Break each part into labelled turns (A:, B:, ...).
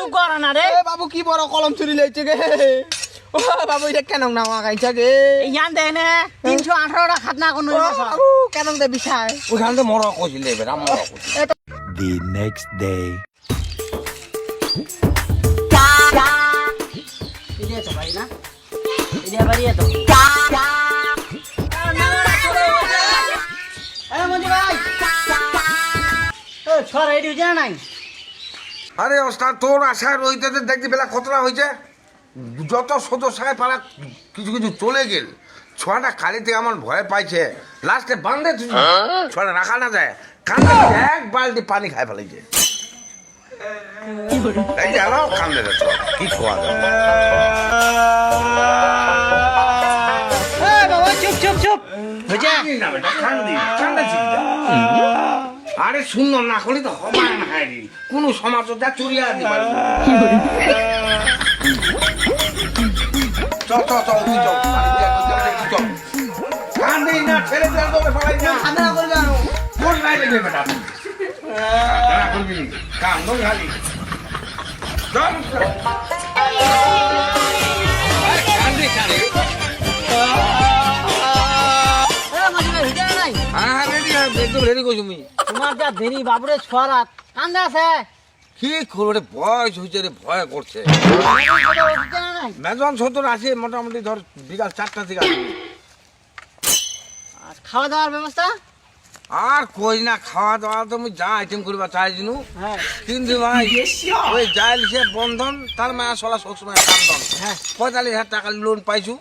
A: চুপ কর না রে
B: বাবু কি বড় কলম চুরি লইছে গে ও বাবু এটা কেন না মাগাইছে গে
A: ইয়ান দেয় নে তিনশো আঠারোটা খাতনা কোনো
B: বাবু কেন দে বিছায়
C: ওইখান থেকে মরা কইছিল এবার মরা কইছিল
D: The next day.
A: এদিকে তো ভাই না এদিকে বাড়ি তো ছড় এটি হচ্ছে নাই
C: আরে ওস্তাদ তোর আশায় রইতে দেখতে বেলা কতটা হয়েছে? যত সদস্যায় পাড়া কিছু কিছু চলে গেল। ছোয়াটা কালিতে আমার ভয় পাইছে। লাস্টে বান্ধে তুই ছোয়াটা রাখা না যায়। কান্দে এক বালতি পানি খাই ফেলেছে। কান্দে রে কি খোয়া
A: চুপ চুপ চুপ। হয়েছে
C: আরে সুন্দর না করলে তো হবে না হারি কোন সমাজ যা চুরিয়া দেবে চল। কান্দি কান্দি একদম রেডি করছি মুই
A: তোমার যা দেরি বাবুরে ছড়া কান্দা আছে?
C: কি করব রে বয়স হয়েছে রে ভয় করছে। মেজন সত্তর আসে মোটামুটি ধর বিকাল চারটা থেকে আসবে।
A: আর খাওয়া দাওয়ার ব্যবস্থা?
C: আর কই না খাওয়া দাওয়া তো আমি যা আইটেম করবা চাইছিনু
A: হ্যাঁ।
C: কিন্তু ভাই ওই যাইল সে বন্ধন তার মায়া সলা সবসময় কান্দন
A: হ্যাঁ।
C: পঁয়তাল্লিশ হাজার টাকা লোন পাইছু।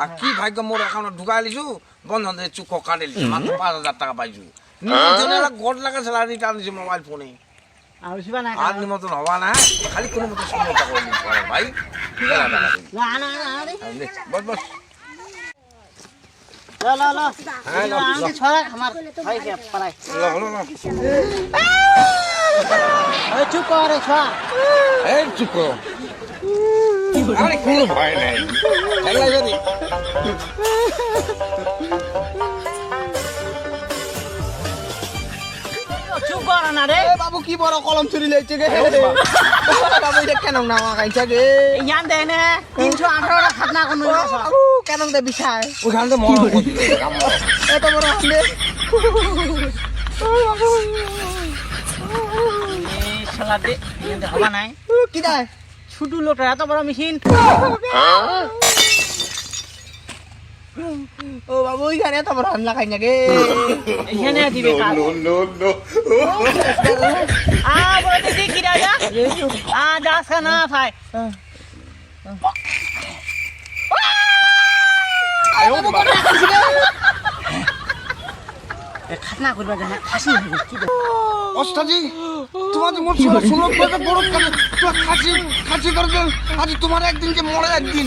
C: আর কি ভাগ্য মোর অ্যাকাউন্টে ঢুকাই লিছু বন্ধন দিয়ে চুক্ক কাটে লিছু মাত্র পাঁচ হাজার টাকা পাইছু। নিমন্ত্রণ গড লাগা স্যালারি টান দিছে মোবাইল ফোনে।
A: আর
C: নিমন্ত্রণ হবা না খালি কোনো মতো সমস্যা করে নিতে পারে ভাই।
A: নে,
C: বস বস। হ্যাঁ,
A: চুপ কর
C: চুপ করো। আরে কোনো ভয় নাই।
A: চুপ কর না রে
B: এ বাবু কি বড় কলম চুরি লইছে গে বাবু এটা কেন না মাগাইছে গে
A: ইয়ান দেয় নে তিনশো আঠারোটা খাতনা কোনো
B: বাবু কেন দে বিছায়
C: ওইখান থেকে মরা কইছিল এবার
B: এত বড় হাতে
A: শালা দে ইয়ান নাই
B: কি দেয়
A: ছোট লোকটা এত বড় মেশিন
B: ও বাবু এত বড় হামলা খাই না গে
A: এখানে দিবে আ দিদি কি আ যাস না ভাই খাতনা করবা জানা খাসি কি
C: তোমার মোট ষোলো ষোলো বড় খাসি খাসি করে আজ তোমার একদিন যে মরে একদিন।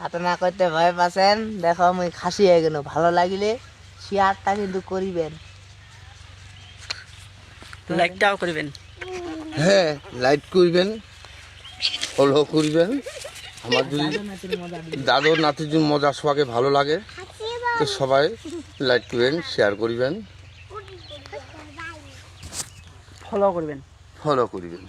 B: হাতে না করতে ভয় পাচ্ছেন? দেখো মুই খাসি হয়ে গেল ভালো লাগিলে শেয়ারটা কিন্তু করিবেন।
A: লাইকটাও করবেন।
C: হ্যাঁ লাইট করবেন ফলো করবেন। আমার যদি দাদর নাতির মজা সবাকে ভালো লাগে। তো সবাই লাইক করবেন শেয়ার করবেন।
A: ফলো করবেন।
C: ফলো করবেন।